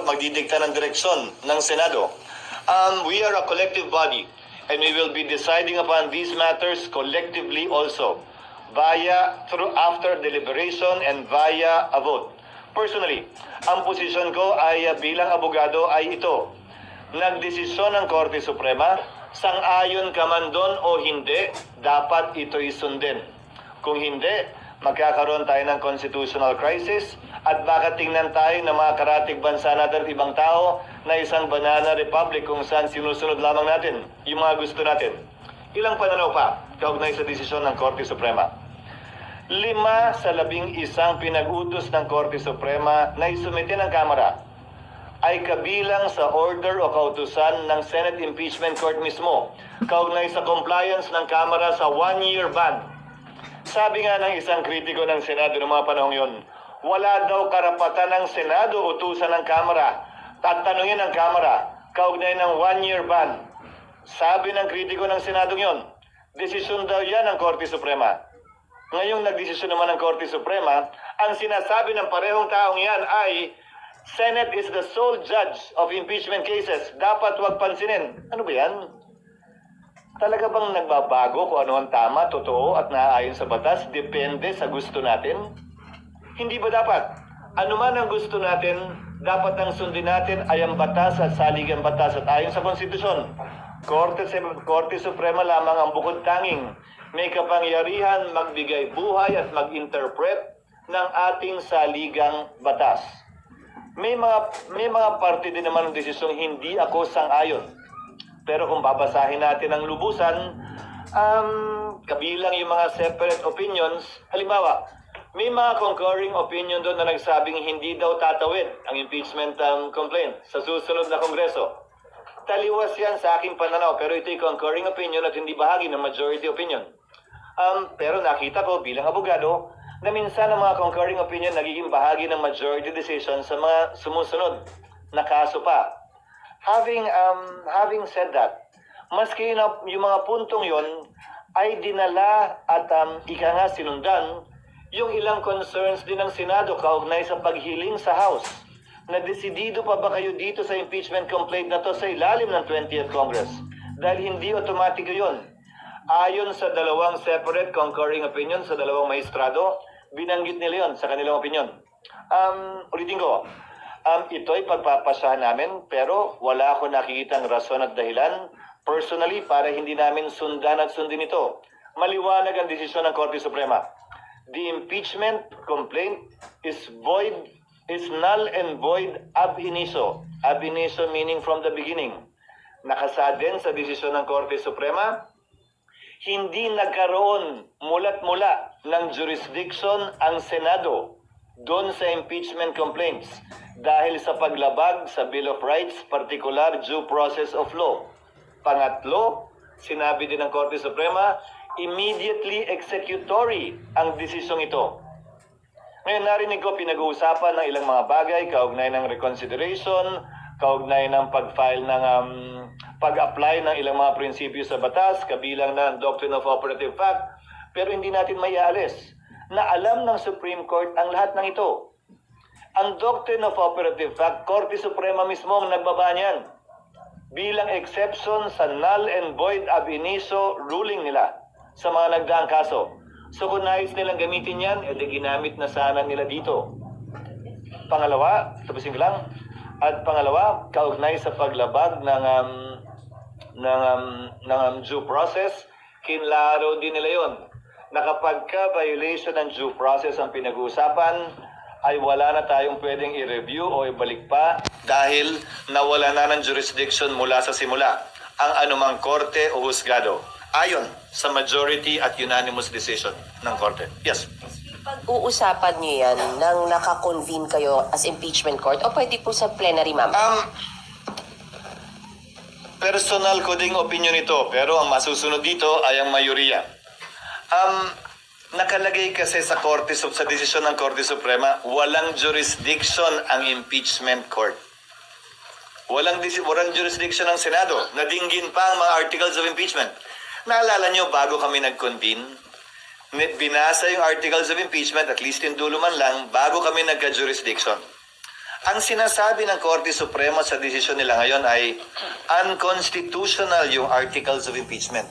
dapat magdidikta ng direksyon ng Senado. Um, we are a collective body and we will be deciding upon these matters collectively also via through after deliberation and via a vote. Personally, ang posisyon ko ay uh, bilang abogado ay ito. Nagdesisyon ng Korte Suprema, sang-ayon ka man doon o hindi, dapat ito'y sundin. Kung hindi, magkakaroon tayo ng constitutional crisis at baka tingnan tayo ng mga karatig bansa natin at ibang tao na isang banana republic kung saan sinusunod lamang natin yung mga gusto natin. Ilang pananaw pa kaugnay sa desisyon ng Korte Suprema. Lima sa labing isang pinag-utos ng Korte Suprema na isumite ng Kamara ay kabilang sa order o kautusan ng Senate Impeachment Court mismo kaugnay sa compliance ng Kamara sa one-year ban. Sabi nga ng isang kritiko ng Senado noong mga panahong yon, wala daw karapatan ng Senado utusan ng Kamara at tanungin ng Kamara kaugnay ng one-year ban. Sabi ng kritiko ng Senado yon, desisyon daw yan ng Korte Suprema. Ngayong nagdesisyon naman ng Korte Suprema, ang sinasabi ng parehong taong yan ay Senate is the sole judge of impeachment cases. Dapat wag pansinin. Ano ba yan? Talaga bang nagbabago kung ano ang tama, totoo at naaayon sa batas? Depende sa gusto natin? Hindi ba dapat? Ano man ang gusto natin, dapat ang sundin natin ay ang batas at saligang batas at ayon sa konstitusyon. Korte, Korte Suprema lamang ang bukod tanging may kapangyarihan magbigay buhay at mag-interpret ng ating saligang batas. May mga may mga parte din naman ng desisyong hindi ako sang-ayon. Pero kung babasahin natin ang lubusan, um, kabilang yung mga separate opinions, halimbawa, may mga concurring opinion doon na nagsabing hindi daw tatawid ang impeachment um, complaint sa susunod na kongreso. Taliwas yan sa aking pananaw, pero ito'y concurring opinion at hindi bahagi ng majority opinion. Um, pero nakita ko bilang abogado na minsan ang mga concurring opinion nagiging bahagi ng majority decision sa mga sumusunod na kaso pa. Having um, having said that, maski na yung mga puntong yon ay dinala at um, ika nga sinundan yung ilang concerns din ng Senado kaugnay sa paghiling sa House. Na desidido pa ba kayo dito sa impeachment complaint na to sa ilalim ng 20th Congress? Dahil hindi otomatiko yon. Ayon sa dalawang separate concurring opinion sa dalawang maestrado, binanggit nila yon sa kanilang opinion. Um, ulitin ko, um, ito'y pagpapasahan namin pero wala ako nakikitang rason at dahilan personally para hindi namin sundan at sundin ito. Maliwanag ang desisyon ng Korte Suprema. The impeachment complaint is void, is null and void ab initio. Ab initio meaning from the beginning. Nakasa din sa desisyon ng Korte Suprema, hindi nagkaroon mulat mula ng jurisdiction ang Senado doon sa impeachment complaints dahil sa paglabag sa Bill of Rights, particular due process of law. Pangatlo, sinabi din ng Korte Suprema, immediately executory ang desisyong ito. Ngayon narinig ko pinag-uusapan ng ilang mga bagay kaugnay ng reconsideration, kaugnay ng pag-file ng um, pag-apply ng ilang mga prinsipyo sa batas, kabilang ng Doctrine of Operative Fact, pero hindi natin maialis na alam ng Supreme Court ang lahat ng ito. Ang Doctrine of Operative Fact, Korte Suprema mismo ang nagbaba niyan bilang exception sa null and void ab initio ruling nila sa mga nagdaang kaso. So kung nais nilang gamitin yan, edi ginamit na sana nila dito. Pangalawa, tapusin ko lang. At pangalawa, kaugnay sa paglabag ng um, ng um, ng um, due process, kinlaro din nila 'yon. Na kapag ka violation ng due process ang pinag-uusapan, ay wala na tayong pwedeng i-review o ibalik pa dahil nawala na ng jurisdiction mula sa simula ang anumang korte o husgado ayon sa majority at unanimous decision ng korte. Yes. Pag-uusapan niyo yan nang nakakonvene kayo as impeachment court o pwede po sa plenary, ma'am? Um, personal ko ding opinion ito, pero ang masusunod dito ay ang mayoriya. Um, nakalagay kasi sa Korte sa desisyon ng Korte Suprema, walang jurisdiction ang impeachment court. Walang, walang jurisdiction ng Senado. Nadinggin pa ang mga articles of impeachment. Naalala nyo, bago kami nag-convene, binasa yung articles of impeachment, at least yung dulo man lang, bago kami nagka-jurisdiction. Ang sinasabi ng Korte Suprema sa desisyon nila ngayon ay unconstitutional yung articles of impeachment.